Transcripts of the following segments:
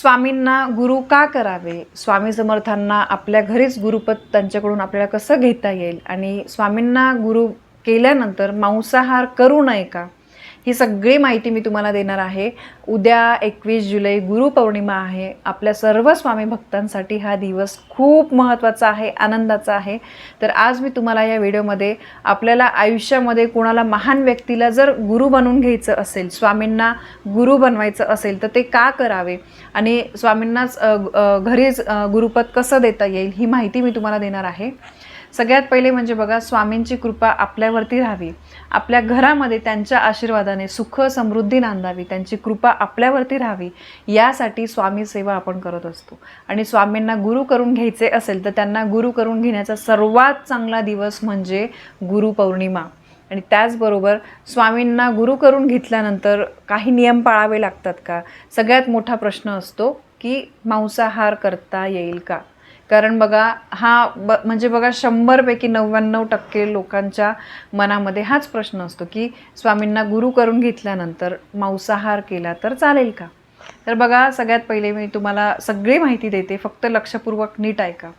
स्वामींना गुरु का करावे? स्वामी समर्थांना आपल्या घरीच गुरुपद त्यांच्याकडून आपल्याला कसं घेता येईल? आणि स्वामींना गुरु केल्यानंतर मांसाहार करू नये का? ही सगळी माहिती मी तुम्हाला देणार आहे. उद्या एकवीस जुलै गुरुपौर्णिमा आहे. आपल्या सर्व स्वामी भक्तांसाठी हा दिवस खूप महत्त्वाचा आहे आनंदाचा आहे. तर आज मी तुम्हाला या व्हिडिओमध्ये आपल्याला आयुष्यामध्ये कोणाला महान व्यक्तीला जर गुरु बनवून घ्यायचं असेल स्वामींना गुरु बनवायचं असेल तर ते का करावे? आणि स्वामींनाच घरीच गुरुपद कसं देता येईल ही माहिती मी तुम्हाला देणार आहे. सगळ्यात पहिले म्हणजे बघा स्वामींची कृपा आपल्यावरती राहावी. आपल्या घरामध्ये त्यांच्या आशीर्वादाने सुख समृद्धी नांदावी. त्यांची कृपा आपल्यावरती राहावी. यासाठी स्वामी सेवा आपण करत असतो. आणि स्वामींना गुरु करून घ्यायचे असेल तर त्यांना गुरु करून घेण्याचा सर्वात चांगला दिवस म्हणजे गुरुपौर्णिमा आणि त्याचबरोबर स्वामींना गुरु करून घेतल्यानंतर काही नियम पाळावे लागतात का? सगळ्यात मोठा प्रश्न असतो की मांसाहार करता येईल का? कारण बघा हा ब म्हणजे बघा शंभरपैकी नव्याण्णव टक्के लोकांच्या मनामध्ये हाच प्रश्न असतो की स्वामींना गुरु करून घेतल्यानंतर मांसाहार केला तर चालेल का? तर बघा सगळ्यात पहिले मी तुम्हाला सगळी माहिती देते. फक्त लक्षपूर्वक नीट ऐका.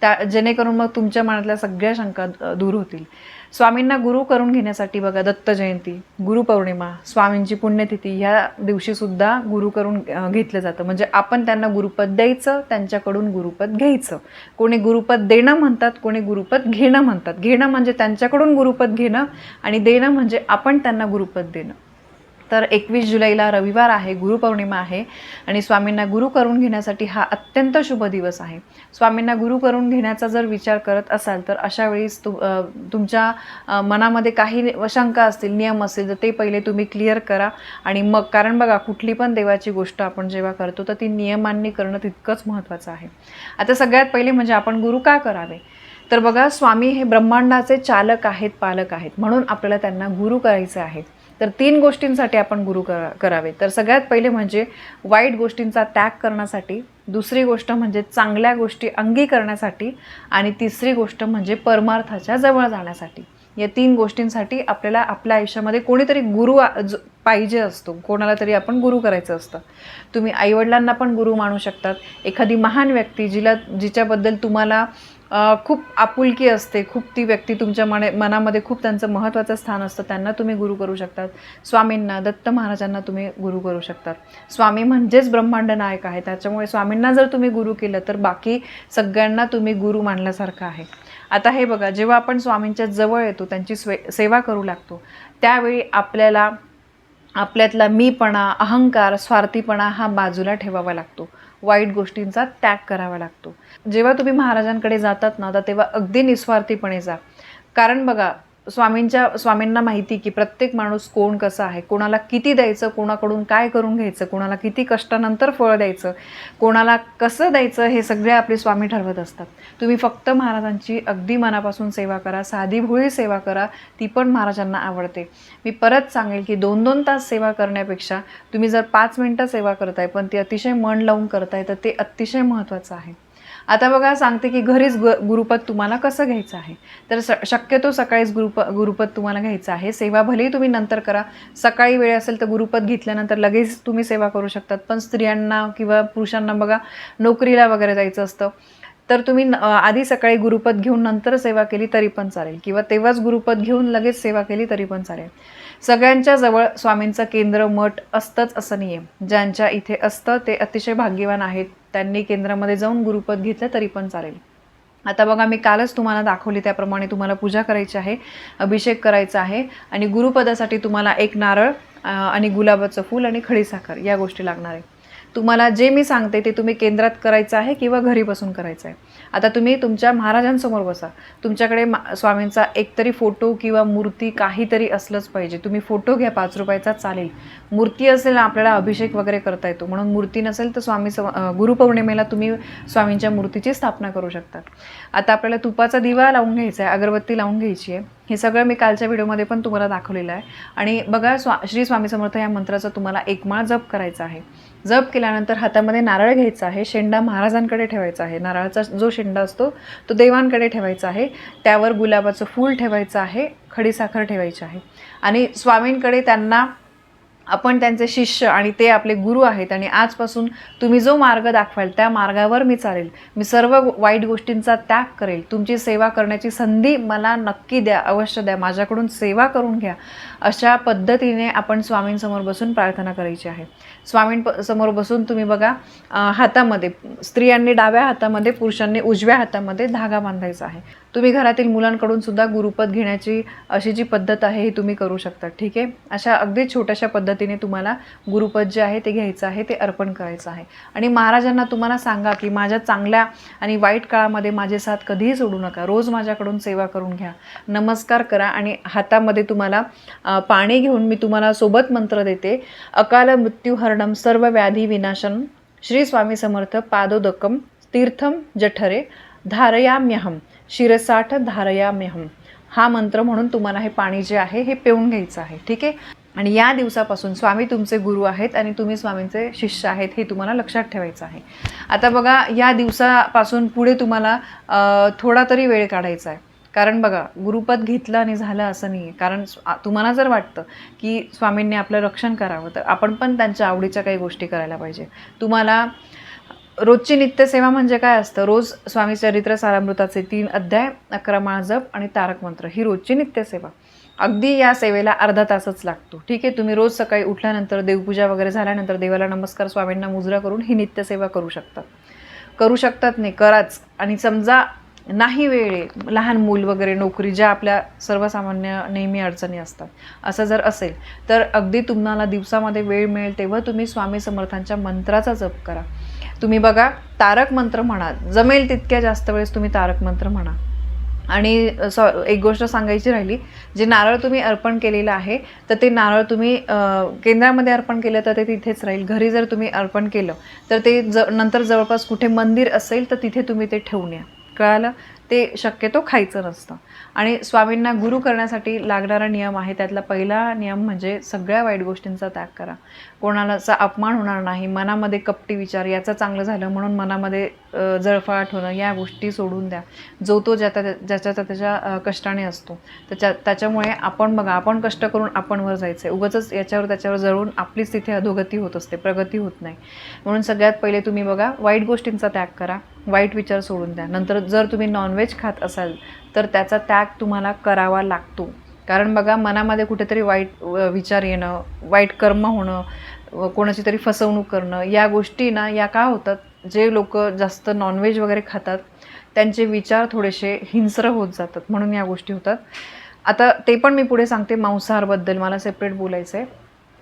त्या जेणेकरून मग तुमच्या मनातल्या सगळ्या शंका दूर होतील. स्वामींना गुरु करून घेण्यासाठी बघा दत्त जयंती गुरुपौर्णिमा स्वामींची पुण्यतिथी ह्या दिवशीसुद्धा गुरु करून घेतलं जातं. म्हणजे आपण त्यांना गुरुपद द्यायचं त्यांच्याकडून गुरुपद घ्यायचं. कोणी गुरुपद देणं म्हणतात कोणी गुरुपद घेणं म्हणतात. घेणं म्हणजे त्यांच्याकडून गुरुपद घेणं आणि देणं म्हणजे आपण त्यांना गुरुपद देणं. तर एकवीस जुलैला रविवार आहे गुरुपौर्णिमा आहे आणि स्वामींना गुरु करून घेण्यासाठी हा अत्यंत शुभ दिवस आहे. स्वामींना गुरु करून घेण्याचा जर विचार करत असाल तर अशा वेळीस तु तुमच्या मनामध्ये काही शंका असतील नियम असतील तर ते पहिले तुम्ही क्लिअर करा आणि मग कारण बघा कुठली पण देवाची गोष्ट आपण जेव्हा करतो तर ती नियमांनी करणं तितकंच महत्त्वाचं आहे. आता सगळ्यात पहिले म्हणजे आपण गुरु का करावे? तर बघा स्वामी हे ब्रह्मांडाचे चालक आहेत पालक आहेत. म्हणून आपल्याला त्यांना गुरु करायचे आहेत तर तीन गोष्टींसाठी आपण गुरु करा करावे. तर सगळ्यात पहिले म्हणजे वाईट गोष्टींचा त्याग करण्यासाठी दुसरी गोष्ट म्हणजे चांगल्या गोष्टी अंगी करण्यासाठी आणि तिसरी गोष्ट म्हणजे परमार्थाच्या जवळ जाण्यासाठी. या तीन गोष्टींसाठी आपल्याला आपल्या आयुष्यामध्ये कोणीतरी गुरु पाहिजे असतो. कोणाला तरी आपण गुरु करायचं असतं. तुम्ही आईवडिलांना पण गुरु मानू शकतात. एखादी महान व्यक्ती जिला जिच्याबद्दल तुम्हाला खूप आपुलकी असते खूप ती व्यक्ती तुमच्या मने मनामध्ये खूप त्यांचं महत्त्वाचं स्थान असतं त्यांना तुम्ही गुरु करू शकतात. स्वामींना दत्त महाराजांना तुम्ही गुरु करू शकतात. स्वामी म्हणजेच ब्रह्मांड नायक आहे त्याच्यामुळे स्वामींना जर तुम्ही गुरु केलं तर बाकी सगळ्यांना तुम्ही गुरु मानल्यासारखं आहे. आता हे बघा जेव्हा आपण स्वामींच्या जवळ येतो त्यांची स्वे सेवा करू लागतो त्यावेळी आपल्याला आपल्यातला मीपणा अहंकार स्वार्थीपणा हा बाजूला ठेवावा लागतो. वाईट गोष्टींचा त्याग करावा लागतो. जेव्हा तुम्ही महाराजांकडे जातात ना तर तेव्हा अगदी निस्वार्थीपणे जा. कारण बघा स्वामींच्या स्वामींना माहिती की प्रत्येक माणूस कोण कसा आहे कोणाला किती द्यायचं कोणाकडून काय करून घ्यायचं कोणाला किती कष्टानंतर फळ द्यायचं कोणाला कसं द्यायचं हे सगळे आपले स्वामी ठरवत असतात. तुम्ही फक्त महाराजांची अगदी मनापासून सेवा करा साधी भोळी सेवा करा ती पण महाराजांना आवडते. मी परत सांगेल की दोन दोन तास सेवा करण्यापेक्षा तुम्ही जर पाच मिनटं सेवा करताय पण ती अतिशय मन लावून करताय तर ते अतिशय महत्त्वाचं आहे. आता बघा सांगते की घरीच ग गुरुपद तुम्हाला कसं घ्यायचं आहे? तर स शक्यतो सकाळीच गुरुप गुरुपद तुम्हाला घ्यायचं आहे. सेवा भलेही तुम्ही नंतर करा. सकाळी वेळ असेल तर गुरुपद घेतल्यानंतर लगेच तुम्ही सेवा करू शकतात. पण स्त्रियांना किंवा पुरुषांना बघा नोकरीला वगैरे जायचं असतं. तर तुम्ही आधी सकाळी गुरुपद घेऊन नंतर सेवा केली तरी पण चालेल. किंवा तेव्हाच गुरुपद घेऊन लगेच सेवा केली तरी पण चालेल. सगळ्यांच्या जवळ स्वामींचं केंद्र मठ असतंच असं नाही आहे ज्यांच्या इथे असतं ते अतिशय भाग्यवान आहेत. त्यांनी केंद्रामध्ये जाऊन गुरुपद घेतलं तरी पण चालेल. आता बघा मी कालच तुम्हाला दाखवली त्याप्रमाणे तुम्हाला पूजा करायची आहे अभिषेक करायचा आहे आणि गुरुपदासाठी तुम्हाला एक नारळ आणि गुलाबाचं फूल आणि खडीसाखर या गोष्टी लागणार आहे. तुम्हाला जे मी सांगते ते तुम्ही केंद्रात करायचं आहे किंवा घरी बसून करायचं आहे. आता तुम्ही तुमच्या महाराजांसमोर बसा. तुमच्याकडे मा स्वामींचा एकतरी फोटो किंवा मूर्ती काहीतरी असलंच पाहिजे. तुम्ही फोटो घ्या पाच रुपयाचा चालेल. मूर्ती असेल आपल्याला अभिषेक वगैरे करता येतो. म्हणून मूर्ती नसेल तर स्वामी सम गुरुपौर्णिमेला तुम्ही स्वामींच्या मूर्तीची स्थापना करू शकता. आता आपल्याला तुपाचा दिवा लावून घ्यायचा आहे अगरबत्ती लावून घ्यायची आहे. हे सगळं मी कालच्या व्हिडिओमध्ये पण तुम्हाला दाखवलेलं आहे. आणि बघा स्वा श्री स्वामी समर्थ या मंत्राचा तुम्हाला एक माळ जप करायचा आहे. जप केल्यानंतर हातामध्ये नारळ घ्यायचा आहे शेंडा महाराजांकडे ठेवायचा आहे. नारळाचा जो शेंडा असतो तो देवांकडे ठेवायचा आहे. त्यावर गुलाबाचं फूल ठेवायचं आहे खडीसाखर ठेवायची आहे. आणि स्वामींकडे त्यांना आपण त्यांचे शिष्य आणि ते आपले गुरु आहेत आणि आजपासून तुम्ही जो मार्ग दाखवाल त्या मार्गावर मी चालेल. मी सर्व वाईट गोष्टींचा त्याग करेल. तुमची सेवा करण्याची संधी मला नक्की द्या अवश्य द्या. माझ्याकडून सेवा करून घ्या. अशा पद्धतीने आपण स्वामींसमोर बसून प्रार्थना करायची आहे. स्वामीं प- समोर बसून तुम्ही बघा हातामध्ये स्त्रियांनी डाव्या हातामध्ये पुरुषांनी उजव्या हातामध्ये धागा बांधायचा आहे. तुम्ही घरातील मुलांकडून सुद्धा गुरुपद घेण्याची अशी जी पद्धत आहे ही तुम्ही करू शकता. ठीक आहे? अशा अगदी छोट्याशा पद्धतीने तुम्हाला गुरुपद जे आहे ते घ्यायचं आहे ते अर्पण करायचं आहे. आणि महाराजांना तुम्हाला सांगा की माझ्या चांगल्या आणि वाईट काळामध्ये माझे साथ कधीही सोडू नका. रोज माझ्याकडून सेवा करून घ्या. नमस्कार करा आणि हातामध्ये तुम्हाला पाणी घेऊन मी तुम्हाला सोबत मंत्र देते. अकाल मृत्यू हरणम सर्व व्याधी विनाशन. श्री स्वामी समर्थ पादोदकम तीर्थम जठरे. धारयाम्यहम शिरसाठ धारयाम्यहम हा मंत्र म्हणून तुम्हाला हे पाणी जे आहे हे पिऊन घ्यायचं आहे ठीक आहे? आणि या दिवसापासून स्वामी तुमचे गुरु आहेत आणि तुम्ही स्वामींचे शिष्य आहेत हे तुम्हाला लक्षात ठेवायचं आहे. आता बघा या दिवसापासून पुढे तुम्हाला थोडा तरी वेळ काढायचा आहे. कारण बघा गुरुपद घेतलं आणि झालं असं नाही आहे कारण तुम्हाला जर वाटतं की स्वामींनी आपलं रक्षण करावं तर आपण पण त्यांच्या आवडीच्या काही गोष्टी करायला पाहिजे. तुम्हाला रोजची नित्यसेवा म्हणजे काय असतं? रोज स्वामी चरित्र सारामृताचे तीन अध्याय अकरा जप आणि तारक मंत्र ही रोजची नित्यसेवा. अगदी या सेवेला अर्धा तासच लागतो. ठीक आहे तुम्ही रोज सकाळी उठल्यानंतर देवपूजा वगैरे झाल्यानंतर देवाला नमस्कार स्वामींना मुजरा करून ही नित्यसेवा करू शकतात करू शकतात नाही कराच. आणि समजा नाही वेळ आहे लहान मूल वगैरे नोकरी ज्या आपल्या सर्वसामान्य नेहमी अडचणी असतात. असं जर असेल तर अगदी तुम्हाला दिवसामध्ये वेळ मिळेल तेव्हा तुम्ही स्वामी समर्थांच्या मंत्राचा जप करा. तुम्ही बघा तारक मंत्र म्हणा जमेल तितक्या जास्त वेळेस तुम्ही तारक मंत्र म्हणा. आणि स एक गोष्ट सांगायची राहिली जे नारळ तुम्ही अर्पण केलेलं आहे तर ते नारळ तुम्ही केंद्रामध्ये अर्पण केलं तर ते तिथेच राहील. घरी जर तुम्ही अर्पण केलं तर ते ज नंतर जवळपास कुठे मंदिर असेल तर तिथे तुम्ही ते ठेवून या. कळालं? ते शक्यतो खायचं नसतं. आणि स्वामींना गुरु करण्यासाठी लागणारा नियम आहे त्यातला पहिला नियम म्हणजे सगळ्या वाईट गोष्टींचा त्याग करा. कोणालाचा अपमान होणार नाही मनामध्ये कपटी विचार याचं चांगलं झालं म्हणून मनामध्ये जळफळाट होणं या गोष्टी सोडून द्या. जो तो ज्या त्या ज्याच्या त्याच्या कष्टाने असतो. त्याच्या त्याच्यामुळे आपण बघा आपण कष्ट करून आपण वर जायचं आहे उगंच याच्यावर त्याच्यावर जळून आपलीच तिथे अधोगती होत असते प्रगती होत नाही. म्हणून सगळ्यात पहिले तुम्ही बघा वाईट गोष्टींचा त्याग करा. वाईट विचार सोडून द्या. नंतर जर तुम्ही नॉनव्हेज खात असाल तर त्याचा त्याग तुम्हाला करावा लागतो. कारण बघा मनामध्ये कुठेतरी वाईट विचार येणं वाईट कर्म होणं कोणाची तरी फसवणूक करणं या गोष्टी ना या का होतात? जे लोक जास्त नॉनव्हेज वगैरे खातात त्यांचे विचार थोडेसे हिंस्र होत जातात म्हणून या गोष्टी होतात. आता ते पण मी पुढे सांगते मांसाहारबद्दल मला सेपरेट बोलायचं आहे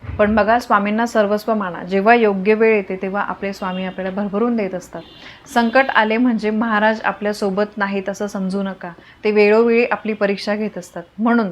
पण बघा स्वामींना सर्वस्व माना. जेव्हा योग्य वेळ येते तेव्हा आपले स्वामी आपल्याला भरभरून देत असतात. संकट आले म्हणजे महाराज आपल्यासोबत नाहीत असं समजू नका. ते वेळोवेळी आपली परीक्षा घेत असतात. म्हणून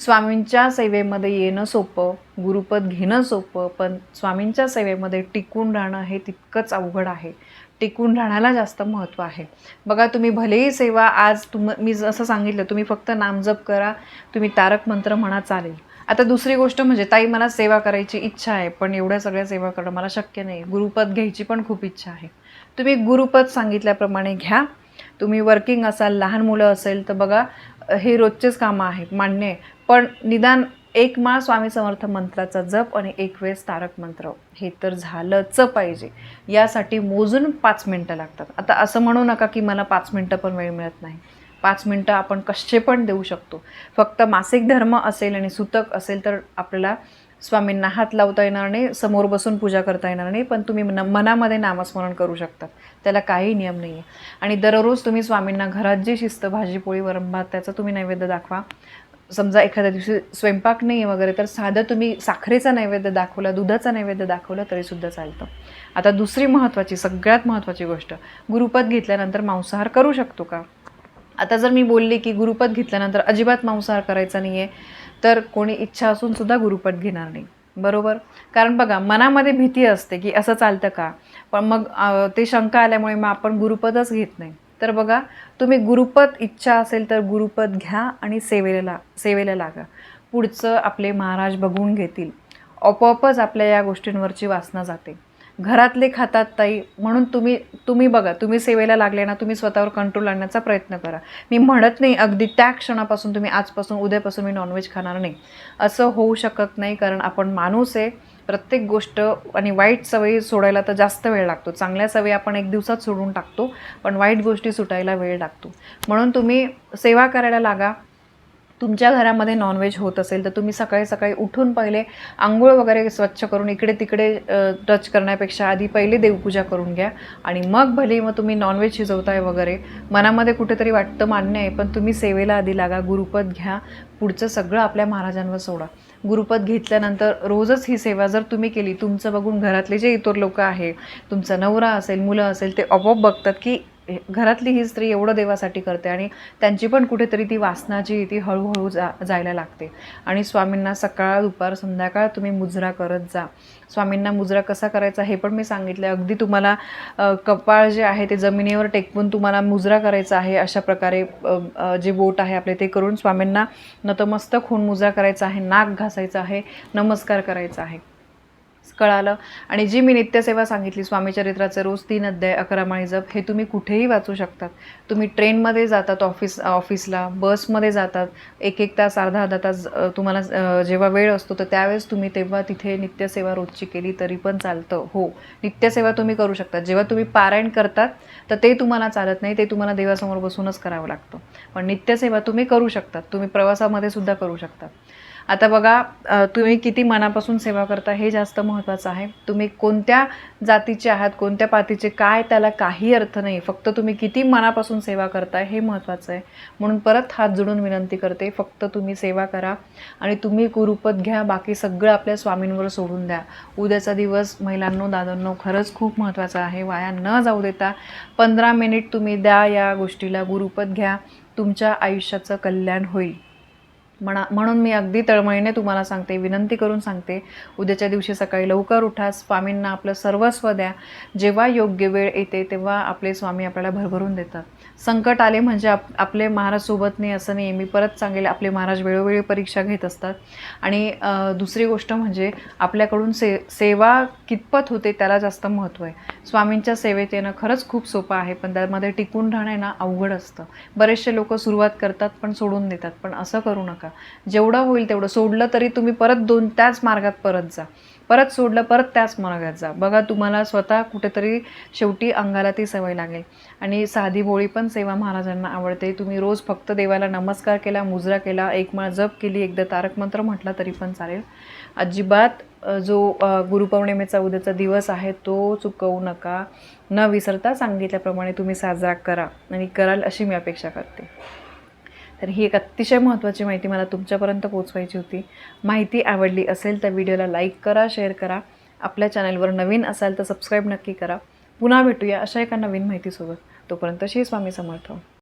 स्वामींच्या सेवेमध्ये येणं सोपं गुरुपद घेणं सोपं पण स्वामींच्या सेवेमध्ये टिकून राहणं हे तितकंच अवघड आहे. टिकून राहण्याला जास्त महत्त्व आहे. बघा तुम्ही भलेही सेवा आज तुम मी जसं सांगितलं तुम्ही फक्त नामजप करा तुम्ही तारक मंत्र म्हणा चालेल. आता दुसरी गोष्ट म्हणजे ताई मला सेवा करायची इच्छा आहे पण एवढ्या सगळ्या सेवा करणं मला शक्य नाही. गुरुपद घ्यायची पण खूप इच्छा आहे. तुम्ही गुरुपद सांगितल्याप्रमाणे घ्या. तुम्ही वर्किंग असाल लहान मुलं असेल तर बघा हे रोजचेच कामं आहेत. मान्य आहे. पण निदान एक माळ स्वामी समर्थ मंत्राचा जप आणि एक वेळेस तारक मंत्र हे तर झालंच पाहिजे. यासाठी मोजून पाच मिनटं लागतात. आता असं म्हणू नका की मला पाच मिनटं पण वेळ मिळत नाही. पाच मिनटं आपण कसे पण देऊ शकतो. फक्त मासिक धर्म असेल आणि सुतक असेल तर आपल्याला स्वामींना हात लावता येणार नाही समोर बसून पूजा करता येणार नाही पण तुम्ही मन मनामध्ये नामस्मरण करू शकता त्याला काही नियम नाही आहे आणि दररोज तुम्ही स्वामींना घरात जी शिस्त भाजीपोळी वरंभात त्याचं त्याचा तुम्ही नैवेद्य दाखवा. समजा एखाद्या दिवशी स्वयंपाक नाही आहे वगैरे तर साधं तुम्ही साखरेचा नैवेद्य दाखवला दुधाचा नैवेद्य दाखवला तरीसुद्धा चालतं. आता दुसरी महत्त्वाची सगळ्यात महत्त्वाची गोष्ट गुरुपद घेतल्यानंतर मांसाहार करू शकतो का? आता जर मी बोलले की गुरुपद घेतल्यानंतर अजिबात मांसाहार करायचा नाही आहे तर कोणी इच्छा असूनसुद्धा गुरुपद घेणार नाही. बरोबर? कारण बघा मनामध्ये भीती असते की असं चालतं का? पण मग ते शंका आल्यामुळे मग आपण गुरुपदच घेत नाही. तर बघा तुम्ही गुरुपद इच्छा असेल तर गुरुपद घ्या आणि सेवेला ला सेवेला लागा. पुढचं आपले महाराज बघून घेतील. आपोआपच आपल्या या गोष्टींवरची वासना जाते. घरातले खातात ताई म्हणून तुम्ही तुम्ही बघा तुम्ही सेवेला लागले ना तुम्ही स्वतःवर कंट्रोल आणण्याचा प्रयत्न करा. मी म्हणत नाही अगदी त्या क्षणापासून तुम्ही आजपासून उद्यापासून मी नॉनव्हेज खाणार नाही. असं होऊ शकत नाही कारण आपण माणूस आहे. प्रत्येक गोष्ट आणि वाईट सवयी सोडायला तर जास्त वेळ लागतो. चांगल्या सवयी आपण एक दिवसात सोडून टाकतो पण वाईट गोष्टी सुटायला वेळ लागतो. म्हणून तुम्ही सेवा करायला लागा. तुमच्या घरामध्ये नॉनव्हेज होत असेल तर तुम्ही सकाळी सकाळी उठून पहिले आंघोळ वगैरे स्वच्छ करून इकडे तिकडे टच करण्यापेक्षा आधी पहिले देवपूजा करून घ्या. आणि मग भले मग तुम्ही नॉनव्हेज शिजवताय वगैरे मनामध्ये कुठेतरी वाटतं मान्य आहे पण तुम्ही सेवेला आधी लागा गुरुपद घ्या पुढचं सगळं आपल्या महाराजांवर सोडा. गुरुपद घेतल्यानंतर रोजच ही सेवा जर तुम्ही केली तुमचं बघून घरातले जे इतर लोक आहे तुमचा नवरा असेल मुलं असेल ते आपोआप बघतात की घरातली ही स्त्री एवढं देवासाठी करते आणि त्यांची पण कुठेतरी ती वासना जी ती हळूहळू जा जायला लागते. आणि स्वामींना सकाळ दुपार संध्याकाळ तुम्ही मुजरा करत जा. स्वामींना मुजरा कसा करायचा हे पण मी सांगितलं अगदी तुम्हाला कपाळ जे आहे ते जमिनीवर टेकवून तुम्हाला मुजरा करायचा आहे अशा प्रकारे जे बोट आहे आपले ते करून स्वामींना नतमस्तक होऊन मुजरा करायचा आहे नाक घासायचा आहे नमस्कार करायचा आहे. कळालं. आणि जी मी नित्यसेवा सांगितली स्वामीचरित्राचं रोज तीन अध्याय अकरा माळी जप हे तुम्ही कुठेही वाचू शकतात. तुम्ही ट्रेनमध्ये जातात ऑफिस ऑफिसला बसमध्ये जातात एक एक तास अर्धा अर्धा तास तुम्हाला जेव्हा वेळ असतो तर त्यावेळेस तुम्ही तेव्हा तिथे नित्यसेवा रोजची केली तरी पण चालतं. हो नित्यसेवा तुम्ही करू शकता जेव्हा तुम्ही पारायण करतात तर ते तुम्हाला चालत नाही ते तुम्हाला देवासमोर बसूनच करावं लागतं. पण नित्यसेवा तुम्ही करू शकतात. तुम्ही प्रवासामध्ये सुद्धा करू शकता आता बघा तुम्ही किती मनापासून सेवा करता हे जास्त महत्त्वाचं आहे. तुम्ही कोणत्या जातीचे आहात कोणत्या पातीचे काय त्याला काही अर्थ नाही. फक्त तुम्ही किती मनापासून सेवा करताय हे महत्त्वाचं आहे. म्हणून परत हात जोडून विनंती करते फक्त तुम्ही सेवा करा आणि तुम्ही गुरुपद घ्या बाकी सगळं आपल्या स्वामींवर सोडून द्या. उद्याचा दिवस महिलांनो दादांनो खरंच खूप महत्त्वाचा आहे. वाया न जाऊ देता पंधरा मिनिट तुम्ही द्या या गोष्टीला गुरुपद घ्या. तुमच्या आयुष्याचं कल्याण होईल. म्हणा म्हणून मी अगदी तळमळीने तुम्हाला सांगते विनंती करून सांगते उद्याच्या दिवशी सकाळी लवकर उठा स्वामींना आपलं सर्वस्व द्या. जेव्हा योग्य वेळ येते तेव्हा आपले स्वामी आपल्याला भरभरून देतात. संकट आले म्हणजे आप आपले महाराज सोबत नाही असं नाही. मी परत सांगेल आपले महाराज वेळोवेळी परीक्षा घेत असतात. आणि दुसरी गोष्ट म्हणजे आपल्याकडून से सेवा कितपत होते त्याला जास्त महत्त्व आहे. स्वामींच्या सेवेत येणं खरंच खूप सोपं आहे पण त्यामध्ये टिकून राहणं ना अवघड असतं. बरेचसे लोक सुरुवात करतात पण सोडून देतात. पण असं करू नका. जेवढं होईल तेवढं. सोडलं तरी तुम्ही परत दोन त्याच मार्गात परत जा. परत सोडलं परत त्याच मार्गात जा. बघा तुम्हाला स्वतः कुठेतरी शेवटी अंगाला ती सवय लागेल. आणि साधी बोळी पण सेवा महाराजांना आवडते. तुम्ही रोज फक्त देवाला नमस्कार केला मुजरा केला एक माळ जप केली एकदा तारक मंत्र म्हटला तरी पण चालेल. अजिबात जो गुरुपौर्णिमेचा उद्याचा दिवस आहे तो चुकवू नका. न विसरता सांगितल्याप्रमाणे तुम्ही साजरा करा आणि कराल अशी मी अपेक्षा करते. तर ही एक अतिशय महत्त्वाची माहिती मला तुमच्यापर्यंत पोचवायची होती. माहिती आवडली असेल तर व्हिडिओला लाईक करा शेअर करा. आपल्या चॅनलवर नवीन असाल तर सबस्क्राईब नक्की करा. पुन्हा भेटूया अशा एका नवीन माहितीसोबत. तोपर्यंत श्री स्वामी समर्थ.